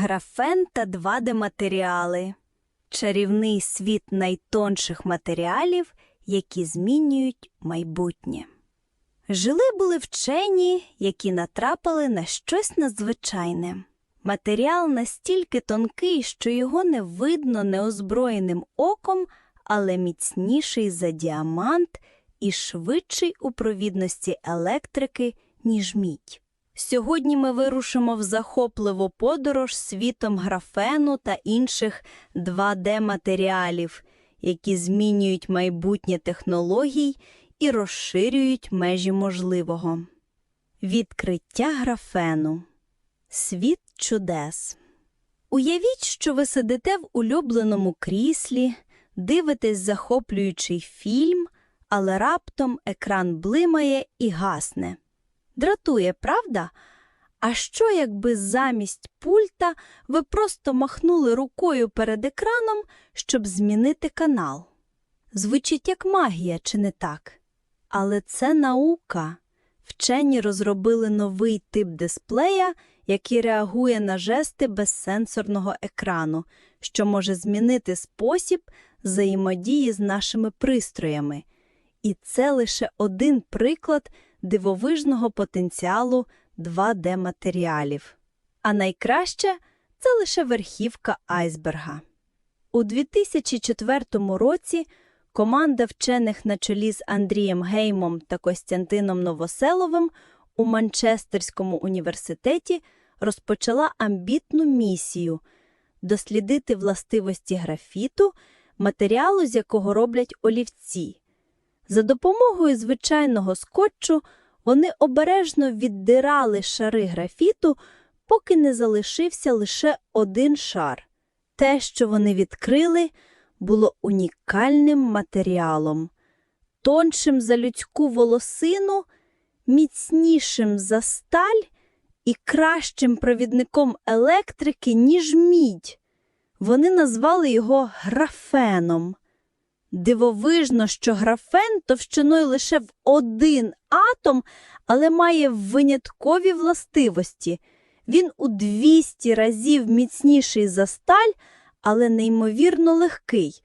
Графен та 2D-матеріали. Чарівний світ найтонших матеріалів, які змінюють майбутнє. Жили були вчені, які натрапили на щось надзвичайне. Матеріал настільки тонкий, що його не видно неозброєним оком, але міцніший за діамант і швидший у провідності електрики, ніж мідь. Сьогодні ми вирушимо в захопливу подорож світом графену та інших 2D-матеріалів, які змінюють майбутнє технологій і розширюють межі можливого. Відкриття графену. Світ чудес. Уявіть, що ви сидите в улюбленому кріслі, дивитесь захоплюючий фільм, але раптом екран блимає і гасне. Дратує, правда? А що, якби замість пульта ви просто махнули рукою перед екраном, щоб змінити канал? Звучить як магія, чи не так? Але це наука. Вчені розробили новий тип дисплея, який реагує на жести безсенсорного екрану, що може змінити спосіб взаємодії з нашими пристроями. І це лише один приклад дивовижного потенціалу 2D-матеріалів. А найкраще це лише верхівка айсберга. У 2004 році команда вчених на чолі з Андрієм Геймом та Костянтином Новоселовим у Манчестерському університеті розпочала амбітну місію дослідити властивості графіту, матеріалу, з якого роблять олівці. За допомогою звичайного скотчу вони обережно віддирали шари графіту, поки не залишився лише один шар. Те, що вони відкрили, було унікальним матеріалом, тоншим за людську волосину, міцнішим за сталь і кращим провідником електрики, ніж мідь. Вони назвали його графеном. Дивовижно, що графен товщиною лише в один атом, але має виняткові властивості. Він у 200 разів міцніший за сталь, але неймовірно легкий.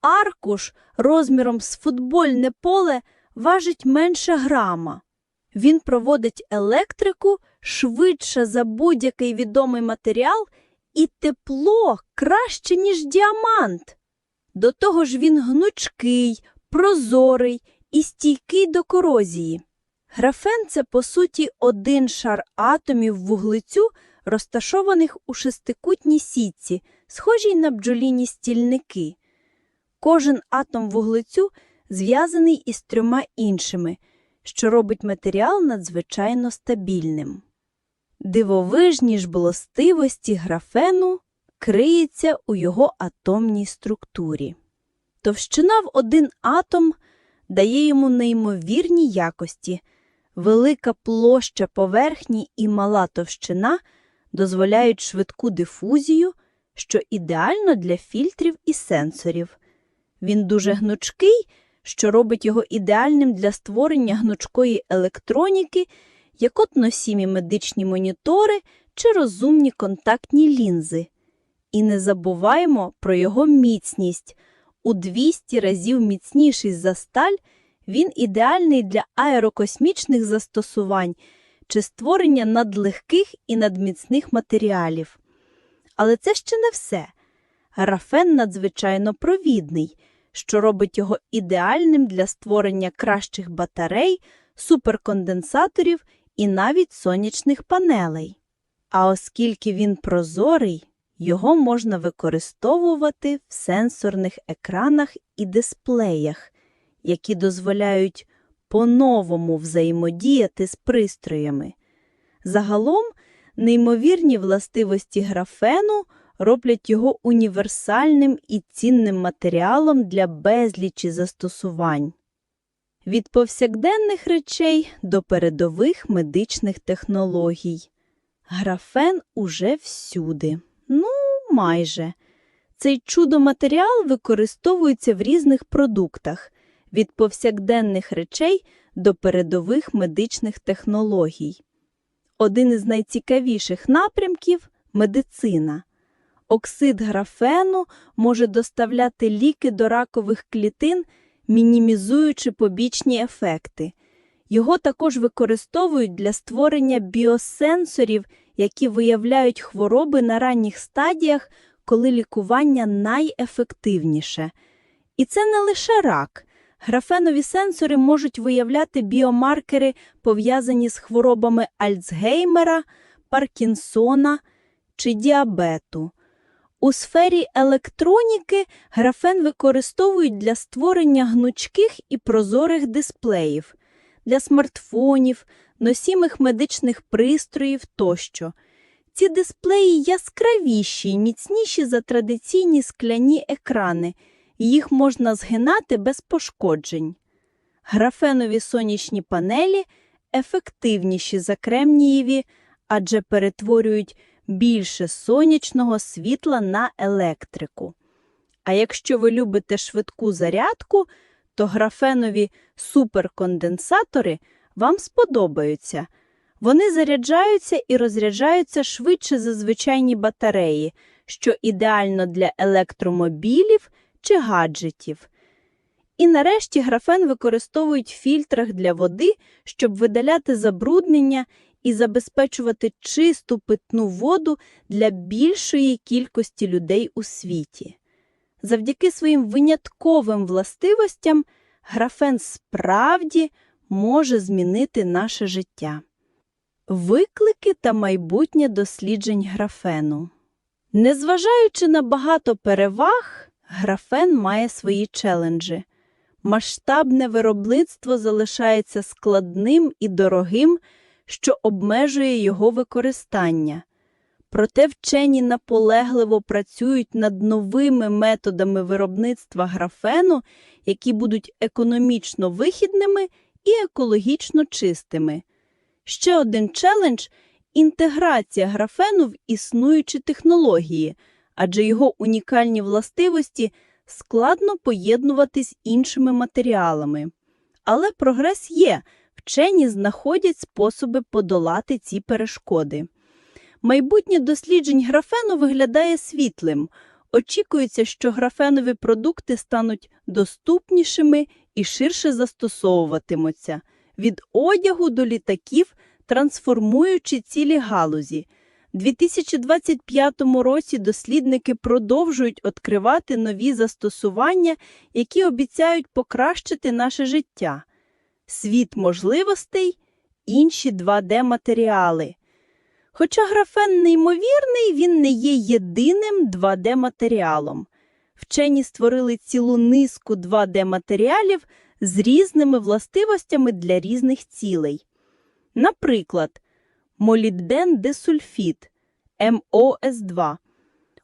Аркуш розміром з футбольне поле важить менше грама. Він проводить електрику швидше за будь-який відомий матеріал, і тепло краще, ніж діамант. До того ж він гнучкий, прозорий і стійкий до корозії. Графен це, по суті, один шар атомів вуглецю, розташованих у шестикутній сітці, схожій на бджоліні стільники. Кожен атом вуглецю зв'язаний із трьома іншими, що робить матеріал надзвичайно стабільним. Дивовижні ж властивості графену криється у його атомній структурі. Товщина в один атом дає йому неймовірні якості, велика площа поверхні і мала товщина дозволяють швидку дифузію, що ідеально для фільтрів і сенсорів. Він дуже гнучкий, що робить його ідеальним для створення гнучкої електроніки, як от носімі медичні монітори чи розумні контактні лінзи. І не забуваємо про його міцність. У 200 разів міцніший за сталь, він ідеальний для аерокосмічних застосувань чи створення надлегких і надміцних матеріалів. Але це ще не все. Графен надзвичайно провідний, що робить його ідеальним для створення кращих батарей, суперконденсаторів і навіть сонячних панелей. А оскільки він прозорий, його можна використовувати в сенсорних екранах і дисплеях, які дозволяють по-новому взаємодіяти з пристроями. Загалом, неймовірні властивості графену роблять його універсальним і цінним матеріалом для безлічі застосувань. Від повсякденних речей до передових медичних технологій. Графен уже всюди. Ну, майже. Цей чудо-матеріал використовується в різних продуктах від повсякденних речей до передових медичних технологій. Один із найцікавіших напрямків медицина. Оксид графену може доставляти ліки до ракових клітин, мінімізуючи побічні ефекти. Його також використовують для створення біосенсорів, які виявляють хвороби на ранніх стадіях, коли лікування найефективніше. І це не лише рак. Графенові сенсори можуть виявляти біомаркери, пов'язані з хворобами Альцгеймера, Паркінсона чи діабету. У сфері електроніки графен використовують для створення гнучких і прозорих дисплеїв, для смартфонів, носімих медичних пристроїв тощо. Ці дисплеї яскравіші й міцніші за традиційні скляні екрани, їх можна згинати без пошкоджень. Графенові сонячні панелі ефективніші за кремнієві, адже перетворюють більше сонячного світла на електрику. А якщо ви любите швидку зарядку, то графенові суперконденсатори вам сподобаються. Вони заряджаються і розряджаються швидше за звичайні батареї, що ідеально для електромобілів чи гаджетів. І нарешті графен використовують в фільтрах для води, щоб видаляти забруднення і забезпечувати чисту питну воду для більшої кількості людей у світі. Завдяки своїм винятковим властивостям графен справді може змінити наше життя. Виклики та майбутнє досліджень графену. Незважаючи на багато переваг, графен має свої челенджі. Масштабне виробництво залишається складним і дорогим, що обмежує його використання. Проте вчені наполегливо працюють над новими методами виробництва графену, які будуть економічно вихідними і екологічно чистими. Ще один челендж інтеграція графену в існуючі технології, адже його унікальні властивості складно поєднувати з іншими матеріалами. Але прогрес є, вчені знаходять способи подолати ці перешкоди. Майбутнє досліджень графену виглядає світлим. Очікується, що графенові продукти стануть доступнішими і ширше застосовуватимуться від одягу до літаків, трансформуючи цілі галузі. У 2025 році дослідники продовжують відкривати нові застосування, які обіцяють покращити наше життя. Світ можливостей, інші 2D-матеріали. Хоча графен неймовірний, він не є єдиним 2D-матеріалом. Вчені створили цілу низку 2D-матеріалів з різними властивостями для різних цілей. Наприклад, молібден десульфід МОС2.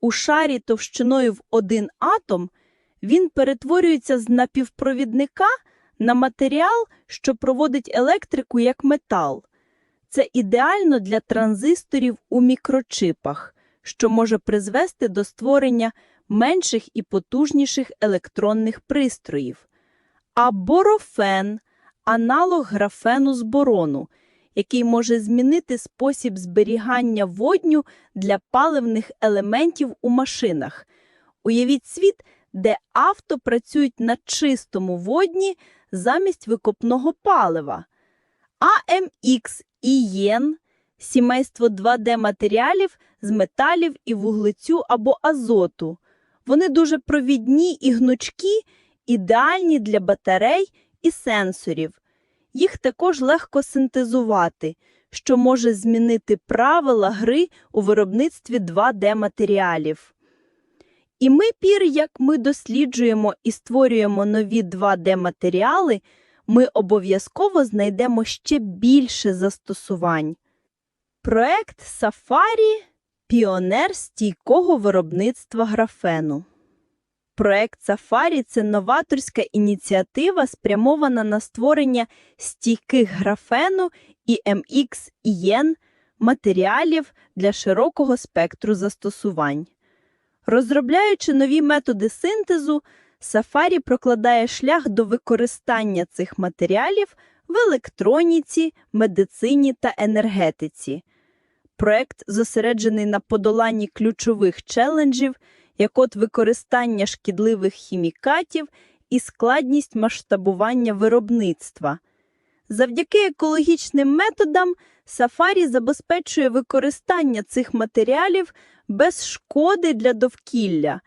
У шарі товщиною в один атом він перетворюється з напівпровідника на матеріал, що проводить електрику як метал. Це ідеально для транзисторів у мікрочипах, що може призвести до створення менших і потужніших електронних пристроїв. А борофен аналог графену з борону, який може змінити спосіб зберігання водню для паливних елементів у машинах. Уявіть світ, де авто працюють на чистому водні замість викопного палива. AMX і сімейство 2D-матеріалів з металів і вуглецю або азоту. Вони дуже провідні і гнучкі, ідеальні для батарей і сенсорів. Їх також легко синтезувати, що може змінити правила гри у виробництві 2D-матеріалів. І ми пір, як ми досліджуємо і створюємо нові 2D-матеріали, ми обов'язково знайдемо ще більше застосувань. Проект Сафарі піонер стійкого виробництва графену. Проект Сафарі це новаторська ініціатива, спрямована на створення стійких графену і MX і ЄН матеріалів для широкого спектру застосувань. Розробляючи нові методи синтезу, Сафарі прокладає шлях до використання цих матеріалів в електроніці, медицині та енергетиці. Проект зосереджений на подоланні ключових челенджів, як от використання шкідливих хімікатів і складність масштабування виробництва. Завдяки екологічним методам Сафарі забезпечує використання цих матеріалів без шкоди для довкілля.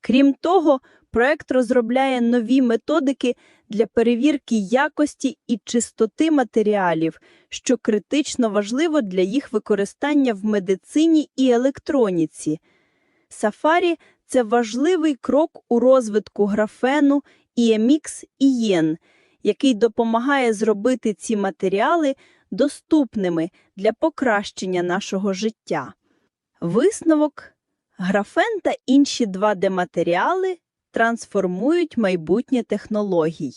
Крім того, проект розробляє нові методики для перевірки якості і чистоти матеріалів, що критично важливо для їх використання в медицині і електроніці. Сафарі це важливий крок у розвитку графену, EMX і ЄН, який допомагає зробити ці матеріали доступними для покращення нашого життя. Висновок графен та інші 2D-матеріали трансформують майбутнє технологій.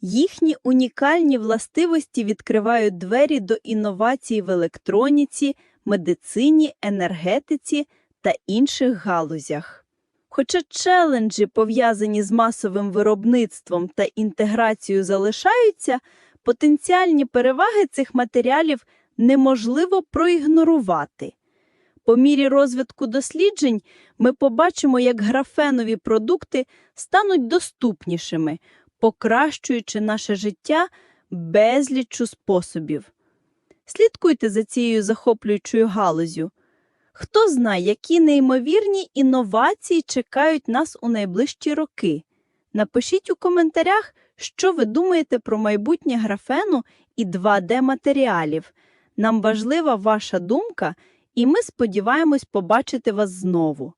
Їхні унікальні властивості відкривають двері до інновацій в електроніці, медицині, енергетиці та інших галузях. Хоча челенджі, пов'язані з масовим виробництвом та інтеграцією, залишаються, потенціальні переваги цих матеріалів неможливо проігнорувати. По мірі розвитку досліджень ми побачимо, як графенові продукти стануть доступнішими, покращуючи наше життя безліччю способів. Слідкуйте за цією захоплюючою галузю. Хто знає, які неймовірні інновації чекають нас у найближчі роки. Напишіть у коментарях, що ви думаєте про майбутнє графену і 2D-матеріалів. Нам важлива ваша думка, і ми сподіваємось побачити вас знову.